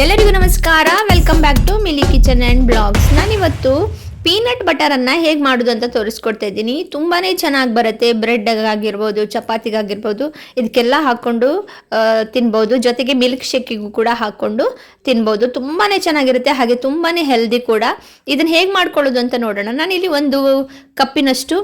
ಎಲ್ಲರಿಗೂ ನಮಸ್ಕಾರ. Welcome back to Mili kitchen and blogs ನಾನಿವತ್ತು ಪೀನಟ್ ಬಟರನ್ನು ಹೇಗೆ ಮಾಡೋದು ಅಂತ ತೋರಿಸ್ಕೊಡ್ತಾ ಇದ್ದೀನಿ. ತುಂಬಾ ಚೆನ್ನಾಗಿ ಬರುತ್ತೆ. ಬ್ರೆಡ್ ಆಗಿರ್ಬೋದು, ಚಪಾತಿಗಾಗಿರ್ಬೋದು, ಇದಕ್ಕೆಲ್ಲ ಹಾಕ್ಕೊಂಡು ತಿನ್ಬೋದು. ಜೊತೆಗೆ ಮಿಲ್ಕ್ ಶೇಕಿಗೂ ಕೂಡ ಹಾಕ್ಕೊಂಡು ತಿನ್ಬೋದು. ತುಂಬಾ ಚೆನ್ನಾಗಿರುತ್ತೆ. ಹಾಗೆ ತುಂಬಾ ಹೆಲ್ದಿ ಕೂಡ. ಇದನ್ನು ಹೇಗೆ ಮಾಡ್ಕೊಳ್ಳೋದು ಅಂತ ನೋಡೋಣ. ನಾನಿಲ್ಲಿ ಒಂದು ಕಪ್ಪಿನಷ್ಟು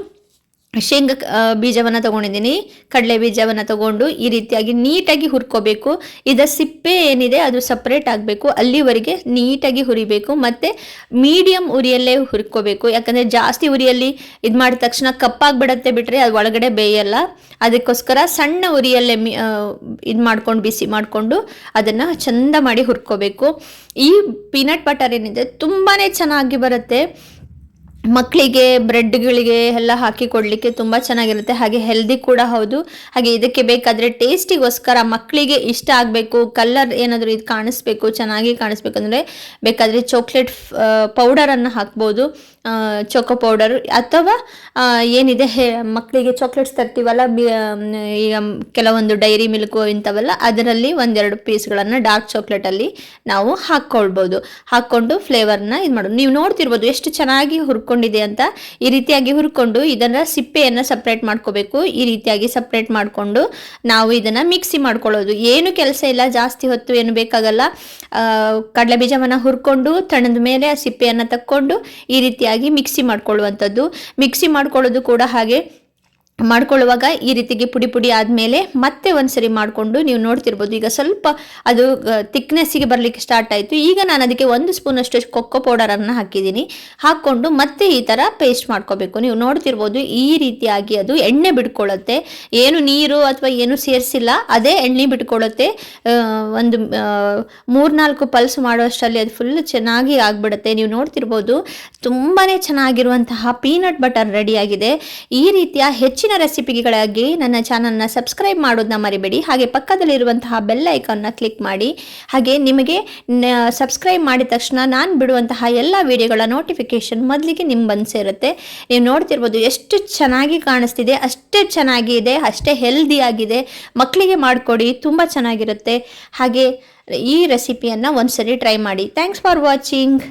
ಶೇಂಗಾ ಬೀಜವನ್ನು ತಗೊಂಡಿದ್ದೀನಿ. ಕಡಲೆ ಬೀಜವನ್ನು ತಗೊಂಡು ಈ ರೀತಿಯಾಗಿ ನೀಟಾಗಿ ಹುರ್ಕೋಬೇಕು. ಇದರ ಸಿಪ್ಪೆ ಏನಿದೆ ಅದು ಸಪ್ರೇಟ್ ಆಗಬೇಕು. ಅಲ್ಲಿವರೆಗೆ ನೀಟಾಗಿ ಹುರಿಬೇಕು. ಮತ್ತು ಮೀಡಿಯಮ್ ಉರಿಯಲ್ಲೇ ಹುರ್ಕೋಬೇಕು. ಯಾಕಂದರೆ ಜಾಸ್ತಿ ಉರಿಯಲ್ಲಿ ಇದು ಮಾಡಿದ ತಕ್ಷಣ ಕಪ್ಪಾಗಿಬಿಡತ್ತೆ ಬಿಟ್ಟರೆ ಅದು ಒಳಗಡೆ ಬೇಯಲ್ಲ. ಅದಕ್ಕೋಸ್ಕರ ಸಣ್ಣ ಉರಿಯಲ್ಲೇ ಇದು ಮಾಡ್ಕೊಂಡು, ಬಿಸಿ ಮಾಡಿಕೊಂಡು ಅದನ್ನು ಚಂದ ಮಾಡಿ ಹುರ್ಕೋಬೇಕು. ಈ ಪೀನಟ್ ಬಟರ್ ಏನಿದೆ ತುಂಬಾ ಚೆನ್ನಾಗಿ ಬರುತ್ತೆ. ಮಕ್ಕಳಿಗೆ ಬ್ರೆಡ್ಗಳಿಗೆ ಎಲ್ಲ ಹಾಕಿ ಕೊಡಲಿಕ್ಕೆ ತುಂಬ ಚೆನ್ನಾಗಿರುತ್ತೆ. ಹಾಗೆ ಹೆಲ್ದಿ ಕೂಡ ಹೌದು. ಹಾಗೆ ಇದಕ್ಕೆ ಬೇಕಾದರೆ ಟೇಸ್ಟಿಗೋಸ್ಕರ ಮಕ್ಕಳಿಗೆ ಇಷ್ಟ ಆಗಬೇಕು ಕಲರ್ ಏನಾದರೂ ಇದು ಕಾಣಿಸ್ಬೇಕು, ಚೆನ್ನಾಗಿ ಕಾಣಿಸ್ಬೇಕು ಅಂದರೆ ಬೇಕಾದರೆ ಚಾಕ್ಲೇಟ್ ಪೌಡರನ್ನು ಹಾಕ್ಬೋದು. ಚೊಕೊ ಪೌಡರ್ ಅಥವಾ ಏನಿದೆ ಮಕ್ಕಳಿಗೆ ಚಾಕ್ಲೇಟ್ಸ್ ತರ್ತೀವಲ್ಲ ಈಗ ಕೆಲವೊಂದು ಡೈರಿ ಮಿಲ್ಕು ಇಂಥವೆಲ್ಲ, ಅದರಲ್ಲಿ ಒಂದೆರಡು ಪೀಸ್ಗಳನ್ನು ಡಾರ್ಕ್ ಚಾಕ್ಲೇಟಲ್ಲಿ ನಾವು ಹಾಕ್ಕೊಳ್ಬೋದು. ಹಾಕ್ಕೊಂಡು ಫ್ಲೇವರ್ನ ಇದು ಮಾಡೋದು ನೀವು ನೋಡ್ತಿರ್ಬೋದು ಎಷ್ಟು ಚೆನ್ನಾಗಿ ಹುರ್ಕೊಂಡಿದೆ ಅಂತ ಈ ರೀತಿಯಾಗಿ ಹುರ್ಕೊಂಡು ಇದನ್ನ ಸಿಪ್ಪೆಯನ್ನ ಸಪ್ರೇಟ್ ಮಾಡ್ಕೋಬೇಕು. ಈ ರೀತಿಯಾಗಿ ಸಪ್ರೇಟ್ ಮಾಡಿಕೊಂಡು ನಾವು ಇದನ್ನ ಮಿಕ್ಸಿ ಮಾಡ್ಕೊಳ್ಳೋದು. ಏನು ಕೆಲಸ ಇಲ್ಲ, ಜಾಸ್ತಿ ಹೊತ್ತು ಏನು ಬೇಕಾಗಲ್ಲ. ಕಡಲೆ ಬೀಜವನ್ನ ಹುರ್ಕೊಂಡು ತಣದ ಮೇಲೆ ಆ ಸಿಪ್ಪೆಯನ್ನ ತಕ್ಕೊಂಡು ಈ ರೀತಿಯಾಗಿ ಮಿಕ್ಸಿ ಮಾಡ್ಕೊಳ್ಳುವಂಥದ್ದು. ಮಿಕ್ಸಿ ಮಾಡ್ಕೊಳ್ಳೋದು ಕೂಡ ಹಾಗೆ ಮಾಡ್ಕೊಳ್ಳುವಾಗ ಈ ರೀತಿಗೆ ಪುಡಿ ಪುಡಿ ಆದಮೇಲೆ ಮತ್ತೆ ಒಂದ್ಸರಿ ಮಾಡಿಕೊಂಡು ನೀವು ನೋಡ್ತಿರ್ಬೋದು. ಈಗ ಸ್ವಲ್ಪ ಅದು ತಿಕ್ನೆಸ್ಸಿಗೆ ಬರಲಿಕ್ಕೆ ಸ್ಟಾರ್ಟ್ ಆಯಿತು. ಈಗ ನಾನು ಅದಕ್ಕೆ ಒಂದು ಸ್ಪೂನಷ್ಟು ಕೊಕ್ಕೋ ಪೌಡರನ್ನು ಹಾಕಿದ್ದೀನಿ. ಹಾಕ್ಕೊಂಡು ಮತ್ತೆ ಈ ಥರ ಪೇಸ್ಟ್ ಮಾಡ್ಕೋಬೇಕು. ನೀವು ನೋಡ್ತಿರ್ಬೋದು ಈ ರೀತಿಯಾಗಿ ಅದು ಎಣ್ಣೆ ಬಿಟ್ಕೊಳ್ಳುತ್ತೆ. ಏನು ನೀರು ಅಥವಾ ಏನು ಸೇರಿಸಿಲ್ಲ, ಅದೇ ಎಣ್ಣೆ ಬಿಟ್ಕೊಳ್ಳುತ್ತೆ. ಒಂದು ಮೂರ್ನಾಲ್ಕು ಪಲ್ಸ್ ಮಾಡುವಷ್ಟರಲ್ಲಿ ಅದು ಫುಲ್ ಚೆನ್ನಾಗಿ ಆಗಿಬಿಡುತ್ತೆ. ನೀವು ನೋಡ್ತಿರ್ಬೋದು ತುಂಬಾ ಚೆನ್ನಾಗಿರುವಂತಹ ಪೀನಟ್ ಬಟರ್ ರೆಡಿಯಾಗಿದೆ ಈ ರೀತಿಯ ಹೆಚ್ಚಿನ ರೆಸಿಪಿಗಳಿಗಾಗಿ ನನ್ನ ಚಾನಲ್ನ ಸಬ್ಸ್ಕ್ರೈಬ್ ಮಾಡೋದನ್ನ ಮರಿಬೇಡಿ. ಹಾಗೆ ಪಕ್ಕದಲ್ಲಿರುವಂತಹ ಬೆಲ್ ಐಕಾನ್ನ ಕ್ಲಿಕ್ ಮಾಡಿ. ಹಾಗೆ ನಿಮಗೆ ಸಬ್ಸ್ಕ್ರೈಬ್ ಮಾಡಿದ ತಕ್ಷಣ ನಾನು ಬಿಡುವಂತಹ ಎಲ್ಲ ವಿಡಿಯೋಗಳ ನೋಟಿಫಿಕೇಶನ್ ಮೊದಲಿಗೆ ನಿಮ್ಮ ಬಂದು ಸೇರುತ್ತೆ ನೀವು ನೋಡ್ತಿರ್ಬೋದು ಎಷ್ಟು ಚೆನ್ನಾಗಿ ಕಾಣಿಸ್ತಿದೆ, ಅಷ್ಟೇ ಚೆನ್ನಾಗಿದೆ, ಅಷ್ಟೇ ಹೆಲ್ದಿ ಆಗಿದೆ ಮಕ್ಕಳಿಗೆ ಮಾಡಿಕೊಡಿ, ತುಂಬ ಚೆನ್ನಾಗಿರುತ್ತೆ. ಹಾಗೆ ಈ ರೆಸಿಪಿಯನ್ನು ಒಂದ್ಸರಿ ಟ್ರೈ ಮಾಡಿ. Thanks for watching.